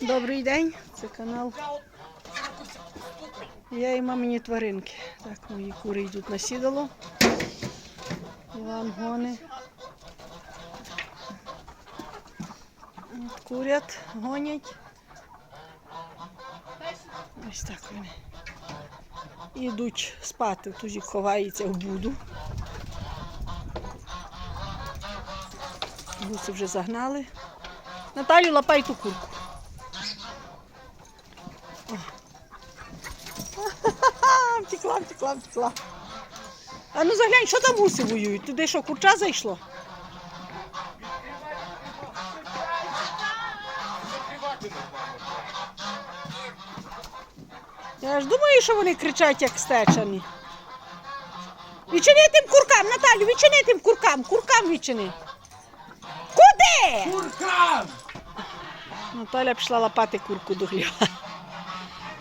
Добрий день, це канал. Я і мамині тваринки. Так, мої кури йдуть на сідало. Іван гони. Курять, гонять. Ось так вони. Ідуть спати, тузік ховається в буду. Гуси вже загнали. Наталю лапай ту курку. Втекла, втекла, втекла. А ну заглянь, що там гуси воюють? Туди що, курча зайшло? Я ж думаю, що вони кричать, як стечані. Відчини тим куркам, Наталю, відчини тим куркам, куркам відчини. Куди? Куркам! Наталя пішла лапати курку до хліба.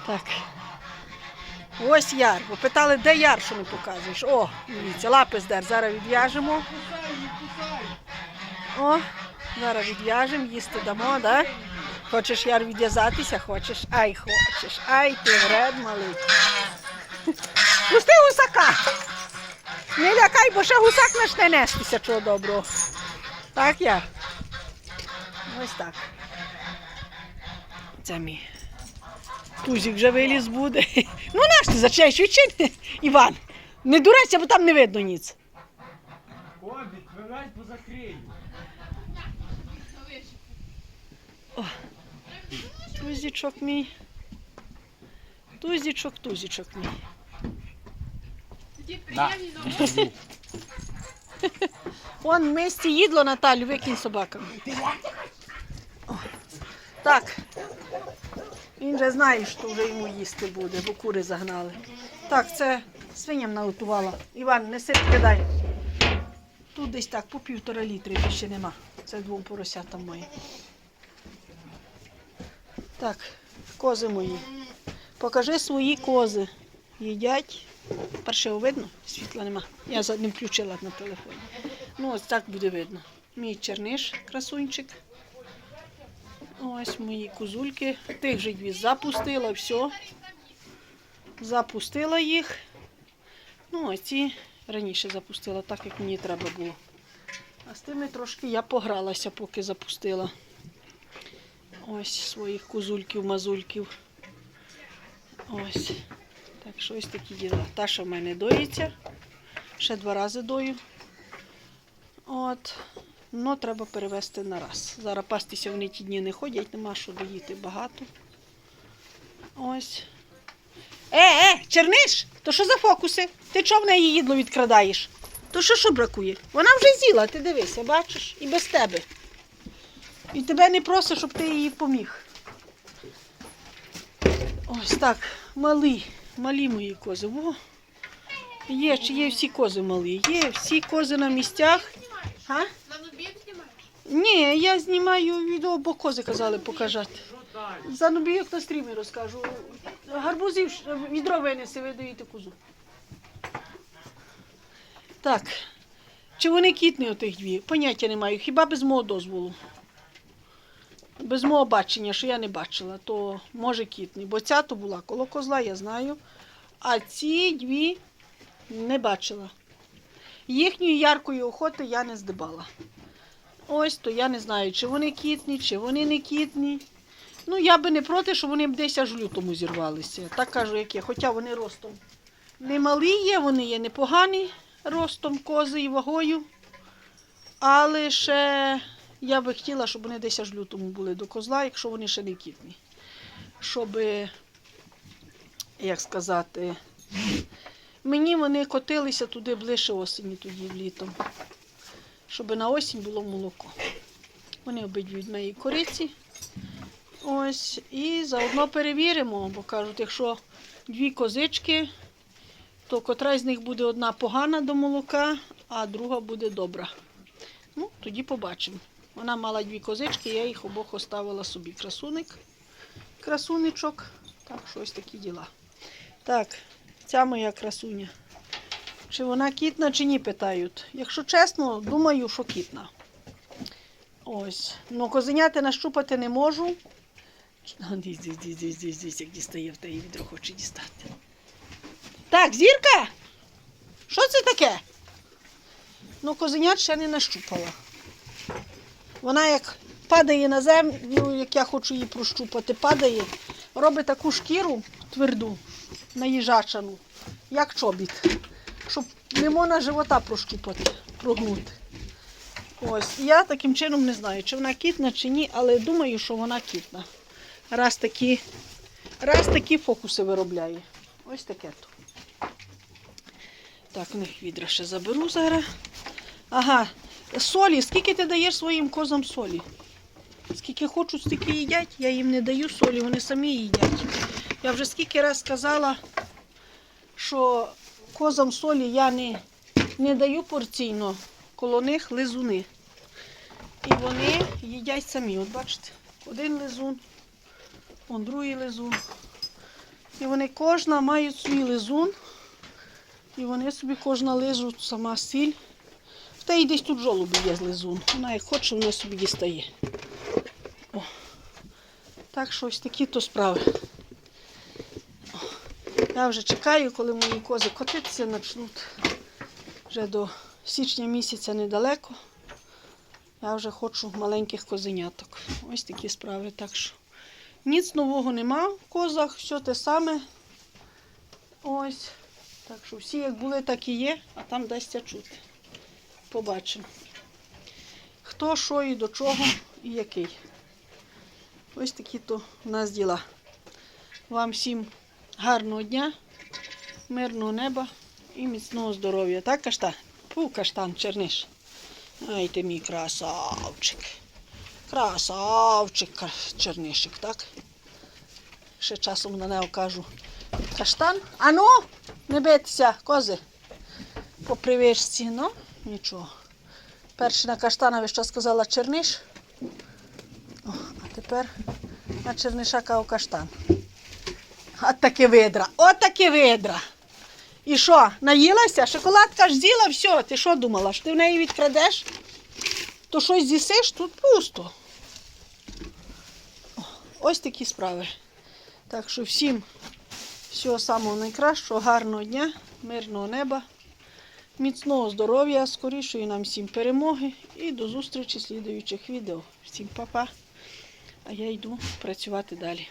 Так. Ось яр. Питали, де яр, що не показуєш. О, дивіться, лапи здер. Зараз відв'яжемо. О, зараз відв'яжемо, їсти дамо, да? Хочеш яр відв'язатися? Хочеш? Ай, хочеш. Ай, ти вред малий. Пусти гусака. Не лякай, бо ще гусак почне нестися чого доброго. Так, яр? Ось так. Це мій. Тузик вже виліз буде. Ну наш ти зачаєш відчини, Іван. Не дурайся, бо там не видно ніц. Обід, вилазь, бо закрию. Тузічок мій. Тузічок, тузічок мій. На. Вон в мисці їдло Наталю, викинь собакам. Так. Він же знає, що вже йому їсти буде, бо кури загнали. Так, це свиням наготувала. Іван, неси кидай. Тут десь так, по півтора літри більше нема. Це двом поросятам моїм. Так, кози мої. Покажи свої кози. Їдять. Першого видно, світла нема. Я за- не включила на телефоні. Ну, ось так буде видно. Мій черниш, красунчик. Ось мої козульки. Тих же дві запустила, все. Запустила їх. Ну, ось ці раніше запустила, так як мені треба було. А з тими трошки я погралася, поки запустила. Ось своїх козульків-мазульків. Ось. Так що ось такі діла. Та, що в мене доїться. Ще два рази дою. От. Ну, треба перевести на раз. Зараз пастися вони ті дні не ходять, нема що доїти багато. Ось. Е, е, черниш! То що за фокуси? Ти чого в неї їдло відкрадаєш? То що що бракує? Вона вже з'їла, ти дивися, бачиш? І без тебе. І тебе не просить, щоб ти їй поміг. Ось так, малі, малі мої кози. Во. Є, є всі кози малі. Є всі кози на місцях. А? На знімаєш? Ні, я знімаю відео, бо кози казали покажати. Що? За на стрімі розкажу. Гарбузів відро винеси, ви даєте козу. Так. Чи вони кітні отих дві? Поняття не маю. Хіба без мого дозволу? Без мого бачення, що я не бачила, то може кітний. Бо ця то була коло козла, я знаю. А ці дві не бачила. Їхньої яркої охоти я не здибала. Ось то я не знаю, чи вони кітні, чи вони не кітні. Ну, я би не проти, що вони б десь аж лютому зірвалися. Так кажу, як є. Хоча вони ростом не малі є, вони є непогані ростом, кози і вагою. Але ще я би хотіла, щоб вони десь аж в лютому були до козла, якщо вони ще не кітні. Щоб, як сказати, мені вони котилися туди ближче осені, тоді літом. Щоб на осінь було молоко. Вони обидві від моєї кориці. Ось, і заодно перевіримо, бо кажуть, якщо дві козички, то котра з них буде одна погана до молока, а друга буде добра. Ну, тоді побачимо. Вона мала дві козички, я їх обох оставила собі. Красуник, красуничок. Так, що ось такі діла. Так, ця моя красуня. Чи вона кітна, чи ні, питають. Якщо чесно, думаю, що кітна. Ось. Ну, козеняти нащупати не можу. Як дістає в теї відро, хоче дістати. Так, зірка! Що це таке? Ну, козенят ще не нащупала. Вона як падає на землю, як я хочу її прощупати, падає, робить таку шкіру тверду, наїжачану, як чобіт, щоб не можна живота прощупати, прогнути. Ось, я таким чином не знаю, чи вона кітна, чи ні, але думаю, що вона кітна. Раз такі, раз такі фокуси виробляє. Ось таке то. Так, у них відра ще заберу зараз. Ага, солі. Скільки ти даєш своїм козам солі? Скільки хочуть, стільки їдять. Я їм не даю солі, вони самі їдять. Я вже скільки раз сказала, що козам солі я не, не даю порційно, коло них лизуни. І вони їдять самі. От бачите, один лизун, он другий лизун. І вони кожна мають свій лизун. І вони собі кожна лижуть сама сіль. В теї десь тут жолуби є лизун. Вона як хоче, вона собі дістає. О. Так що ось такі то справи. Я вже чекаю, коли мої кози котитися почнуть. Вже до січня місяця недалеко. Я вже хочу маленьких козеняток. Ось такі справи. Так що ніц нового нема в козах, все те саме. Ось. Так що всі як були, так і є, а там дасться чути. Побачимо. Хто, що і до чого, і який. Ось такі то у нас діла. Вам всім гарного дня, мирного неба і міцного здоров'я. Так, каштан? Фу, каштан, черниш. Ай ти мій красавчик. Красавчик, чернишик, так? Ще часом на нього кажу. Каштан. Ану, не битися, кози. По привичці, ну, нічого. Перше на каштана ви що сказала черниш. О, а тепер на черниша кав каштан. От таке видра, от таке видра. І що, наїлася? Шоколадка ж з'їла, все. Ти що думала, що ти в неї відкрадеш? То щось з'їсиш, тут пусто. Ось такі справи. Так що всім всього самого найкращого, гарного дня, мирного неба, міцного здоров'я, скорішої нам всім перемоги і до зустрічі в слідуючих відео. Всім па-па. А я йду працювати далі.